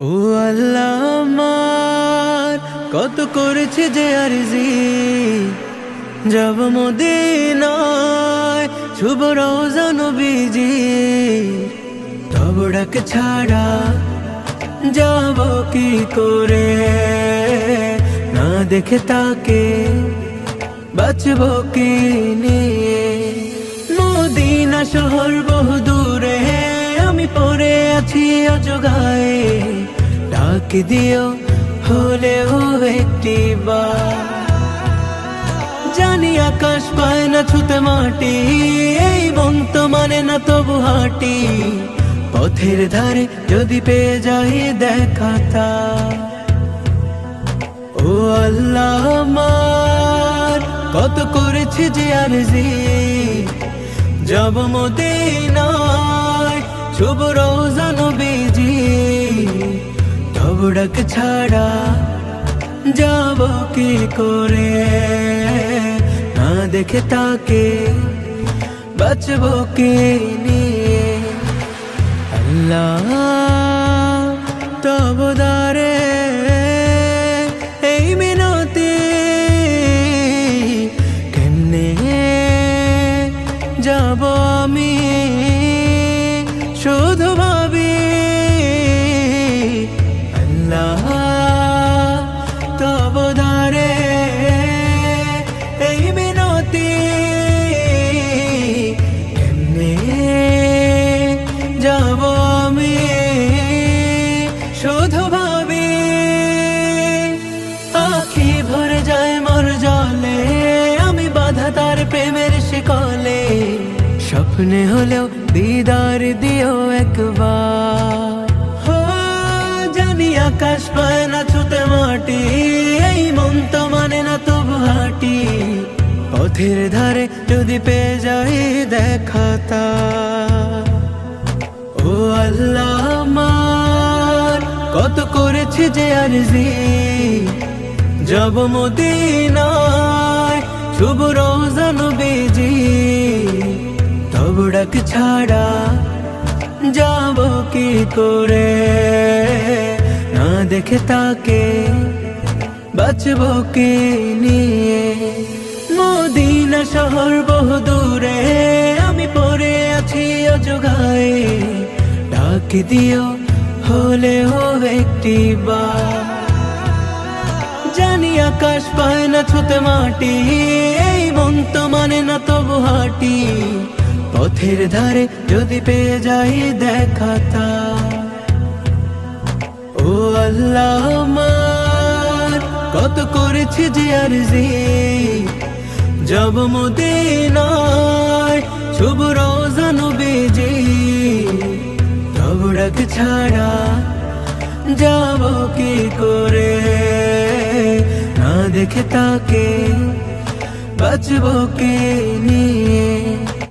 ও আল্লাহ কত করেছে যে আরজি। যাব মদিনায়, শুভ রোজা নবীজি। তব ডাক ছাড়া যাব কি করে? না দেখে তাকে বাঁচব কি নিয়ে? মদিনা শহর বহু দূরে, আমি পড়ে আছি অজগায়ে। ডাক দিও হলেও একটি জানি আকাশ পায় না ছুতে মাটি, এই মন তো মানে না তবু হাঁটি। পথের ধারে যদি পেয়ে যাই দেখাতা ও আল্লাহ আমার, কত করেছে যে আরজি। যাব মদিনায় শুভ রোজা নবীজি। তব ডাক ছাড়া যাব কি করে না দেখে তাকে বাঁচব কি নিয়ে আল্লাহ তব দারে এই মিনতি কেমনে যাব আমি শুধু স্বপ্নে হলেও দিদার দিও একবার জানি আকাশ পায় না ছুতে মাটি এই মন তো মানে না তবু হাঁটি পথের ধারে যদি পেয়ে যাই দেখাতা ও আল্লাহ আমার কত করেছে যে আরজি যাব মদিনায় শুভ ডাক ছাড়া যাব কি করে? না দেখে তাকে বাঁচব কি নিয়ে? মদিনা শহর বহু দূরে, আমি পড়ে আছি অজগায়ে। ডাক দিও হলেও একটি বা জানি আকাশ পায় না ছুতে মাটি, এই মন তো মানে না হাঁটি পথের ধারে যদি পেয়ে যাই দেখাতা ও আল্লাহ কত করেছে যে আর আরজি। যাব মদিনায় শুভ রোজা নবীজি। তব ডাক ছাড়া যাব কি করে? না দেখে তাকে বাঁচব কে নিয়ে?